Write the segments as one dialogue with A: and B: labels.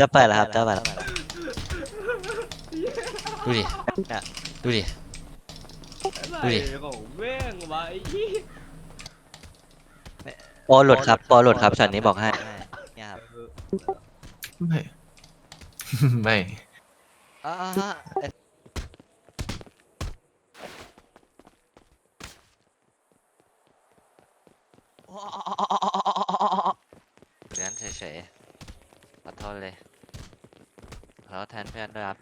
A: จะเปิดแล้วครับจะเปิดแล้ว
B: ดูดิ
A: เนี่ย
B: ดูดิ ดูดิ
C: อะไรของแม่งวะไอ้เหี้ย
A: โปรหลุดครับโปรหลุดครับช็อตนี้บอกให้เนี่ยครับ
D: ไม่ ไม่
A: อ่าเอ๊ะเรียนเฉยๆขอโทษเลยขอโทษแทน เพื่อนด้วยครับ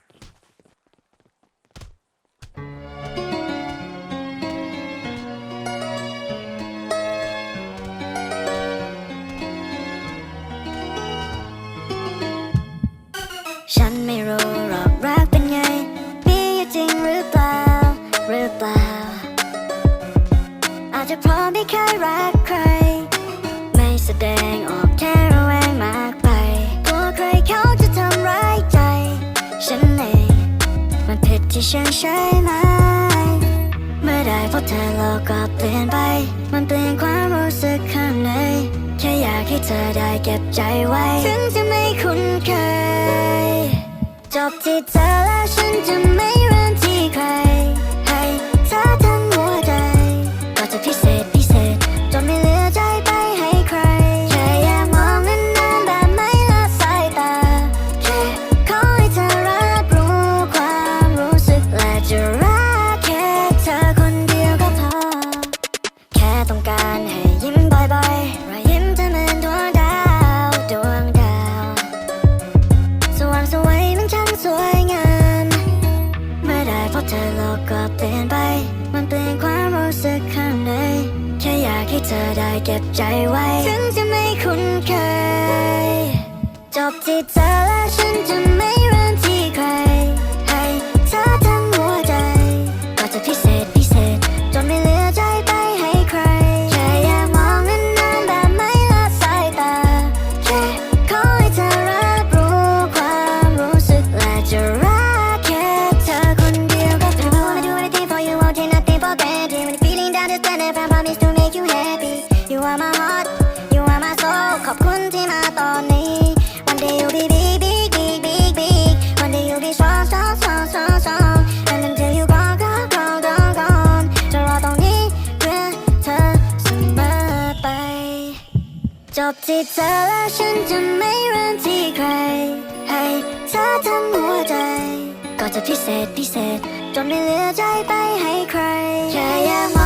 E: ฉันไม่รู้หรอกรักเป็นไง มีอยู่จริงหรือเปล่า หรือเปล่า อาจจะเพราะไม่เคยรัก ที่ฉันใช่ไหม เมื่อได้พบเธอโลกก็เปลี่ยนไป มันเปลี่ยนความรู้สึกข้างใน แค่อยากให้เธอได้เก็บใจไว้ ถึงจะไม่คุ้นเคย จบที่เธอแล้วฉันจะไม่เริ่มที่ ค่อยากให้เธอได้เก็บใจไว้ ถึงจะไม่คุ้นเคย จบที่เธอและฉันจะไม่ จบที่เธอและฉันจะไม่เริ่มที่ใคร ให้เธอทั้งหัวใจ ก็จะพิเศษพิเศษ จนไม่เหลือใจไปให้ใครแค่อยากม